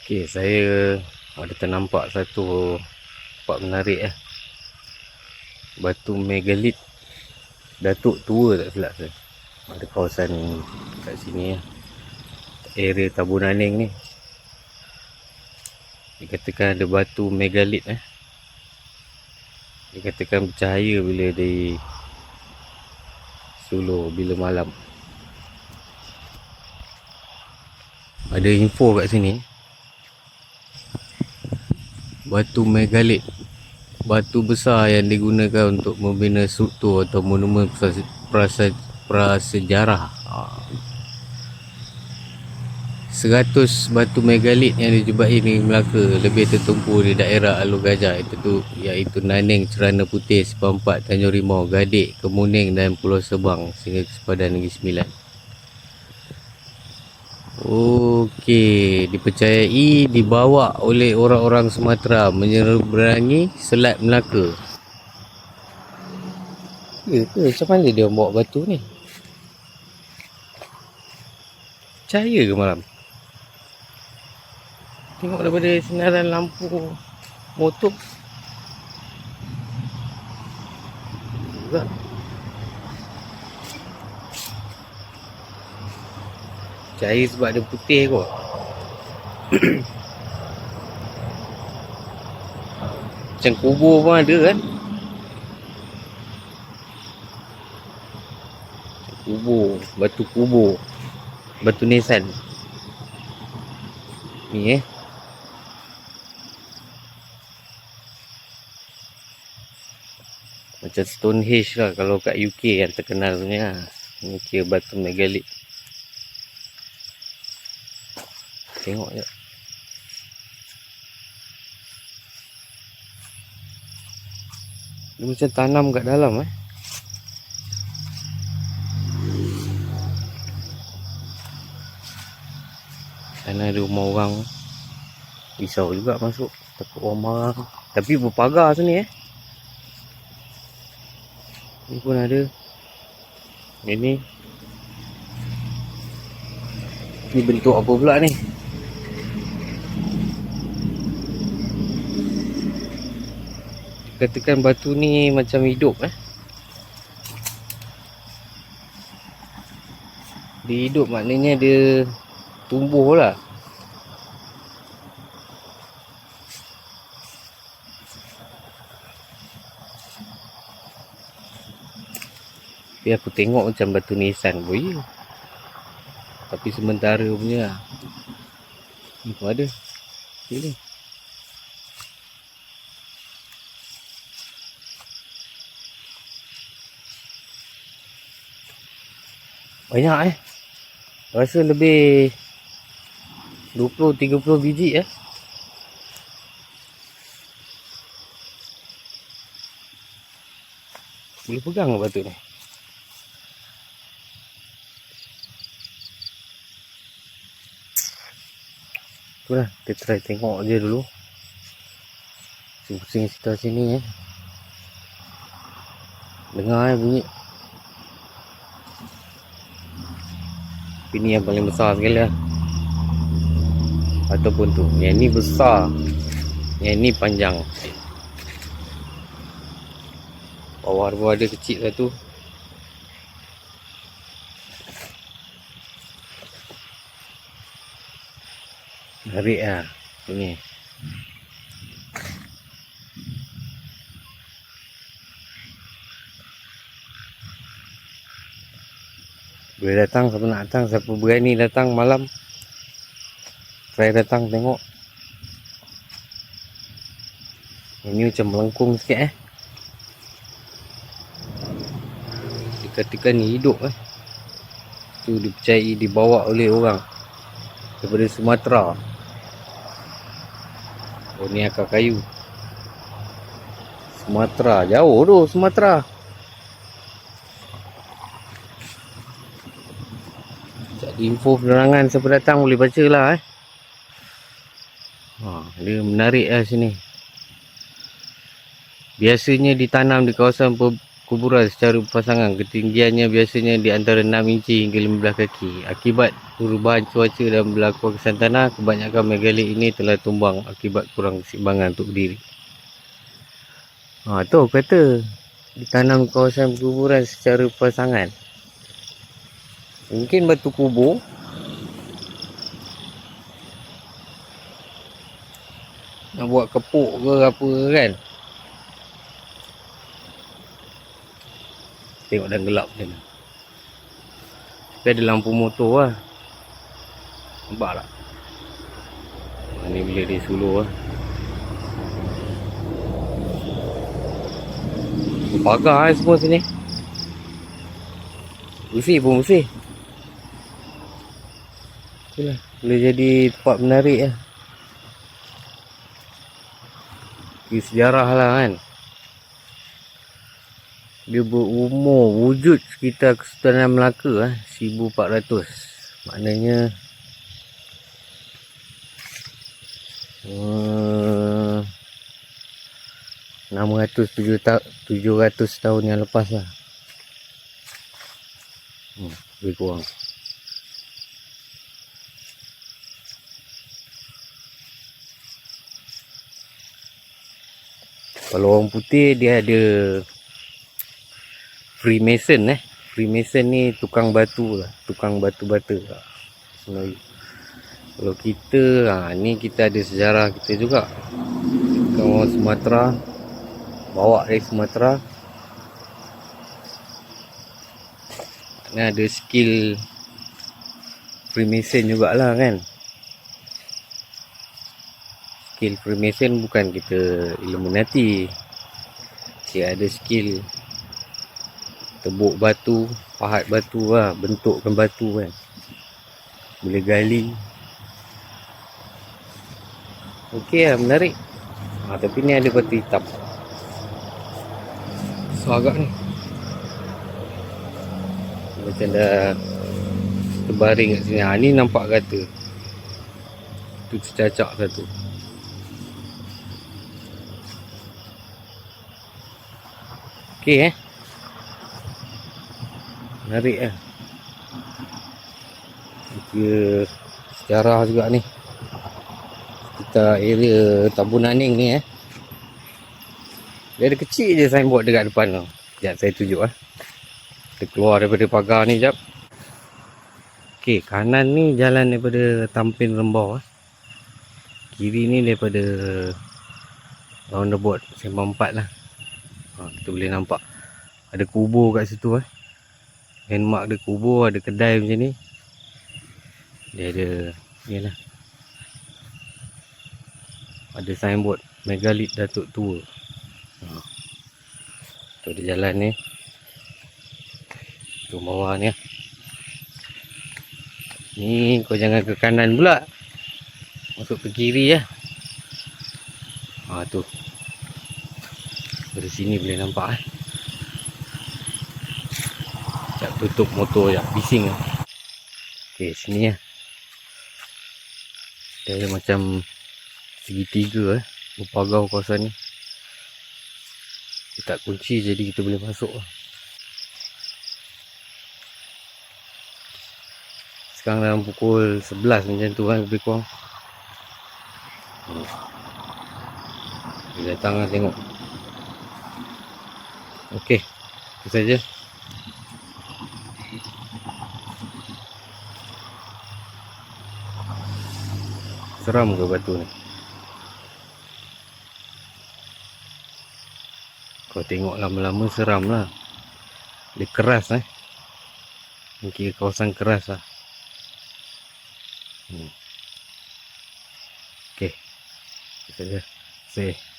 Okey, saya ada ternampak satu tempat menarik eh. Batu megalit. Datuk tua tak silap saya. Ada kawasan kat sini ya. Area Tabun Aning ni. Dikatakan ada batu megalit eh. Dikatakan bercahaya bila di Sulu bila malam. Ada info kat sini. Batu megalit. Batu besar yang digunakan untuk membina struktur atau monumen prase- prase- prasejarah. Ha. 100 batu megalit yang dijumpai di Melaka lebih tertumpu di daerah Alur Gajah itu tu iaitu Naning, Cerana Putih, Sepampat, Tanjung Rimau, Gadik, Kemuning dan Pulau Sebang sehingga ke Negeri Sembilan. Okey, dipercayai dibawa oleh orang-orang Sumatera menyeberangi Selat Melaka. Ya ke? Macam mana dia bawa batu ni? Cahaya ke malam? Tengok daripada sinaran lampu motor. Juga. Cahaya sebab dia putih kot. Macam kubur pun ada kan? Kubur, batu kubur. Batu nisan. Ni eh. Macam Stonehenge lah kalau kat UK yang terkenal punya. Ni kira batu megalit. Tengok je. Dia macam tanam kat dalam eh. Sana ada rumah orang. Risau juga masuk. Takut orang marah. Tapi berpagar sini eh. Ni pun ada. Ini. Ni bentuk apa pula ni? Katakan batu ni macam hidup eh. Dia hidup maknanya dia tumbuh lah. Tapi aku tengok macam batu nisan ya. Tapi sementara punya lah. Ni pun ada. Sini. Banyak eh. Rasa lebih 20-30 biji eh. Boleh pegang batu ni? Tu lah, kita try tengok je dulu. Pusing-pusing sekitar sini eh. Dengar eh bunyi. Ini yang paling besar sekali lah. Ataupun tu. Yang ni besar. Yang ni panjang. Bawah pun ada kecil satu. Menarik lah. Ini. Boleh datang siapa nak datang Siapa berani datang malam. Try datang tengok. Ini macam melengkung sikit eh. Dikatakan hidup eh. Tu dipercayai dibawa oleh orang Daripada Sumatera. Oh ni akar kayu. Sumatera Jauh tu Sumatera Cari info penerangan siapa datang boleh baca lah eh. Ha, dia menarik lah sini. Biasanya ditanam di kawasan kuburan secara berpasangan ketinggiannya biasanya di antara 6 inci hingga 15 kaki. Akibat perubahan cuaca dan berlaku kesan tanah, kebanyakan megalit ini telah tumbang akibat kurang keseimbangan untuk berdiri. Ha, tu kata ditanam kawasan kuburan secara berpasangan. Mungkin batu kubur. Nak buat kepuk ke apa kan? Tengok dah gelap ni. Tapi ada lampu motor lah. Nampak tak? Ni bila dia suluh lah. Pagar lah semua sini. Bersih pun bersih itulah. Boleh jadi tempat menarik lah sejarah lah kan. Dia berumur wujud sekitar Kesultanan Melaka eh, 1400 maknanya uh, 600 ta 700 tahun yang lepas lah. Hmm, lebih kurang kalau orang putih dia ada Freemason eh. Freemason ni tukang batu lah. Tukang batu bata lah. Sebenarnya. Kalau kita, ha, ni kita ada sejarah kita juga. Orang Sumatera. Bawa dari Sumatera. Ni ada skill Freemason jugalah kan. Skill Freemason bukan kita Illuminati. Dia ada skill tebuk batu pahat batu lah bentukkan batu kan. Boleh gali. Ok lah menarik. Ha, tapi ni ada batu hitam. So agak ni. Macam dah terbaring kat sini. Ha, ni nampak kata. Tu tercacak satu ok eh. Menarik lah dia sejarah juga ni. Kita area Tabun Aning ni eh. Dia ada kecil je signboard dekat depan tu. Sekejap saya tunjuk lah kita keluar daripada pagar ni sekejap. Ok kanan ni jalan daripada Tampin Rembau eh. kiri ni daripada roundabout sembang 4 lah ha, kita boleh nampak. Ada kubur kat situ eh. Landmark dia kubur ada kedai macam ni. Dia ada ni lah. Ada signboard megalit datuk tua. Ha. tu ada jalan ni. Tu bawah ni lah. ni kau jangan ke kanan pula. Masuk ke kiri lah ha tu dari sini boleh nampak eh. Sekejap tutup motor je Bising lah Ok sini lah Dia ada macam Segitiga eh Berpagau kawasan ni. Dia tak kunci jadi kita boleh masuk lah. Sekarang dalam pukul 11 macam tu kan lebih kurang. Hmm. Dia datang lah tengok Ok Itu saja. Seram ke batu ni? Kau tengok lama-lama seram lah. Dia keras eh? Mungkin kawasan keras lah. Hmm. Okay Kita saja. Say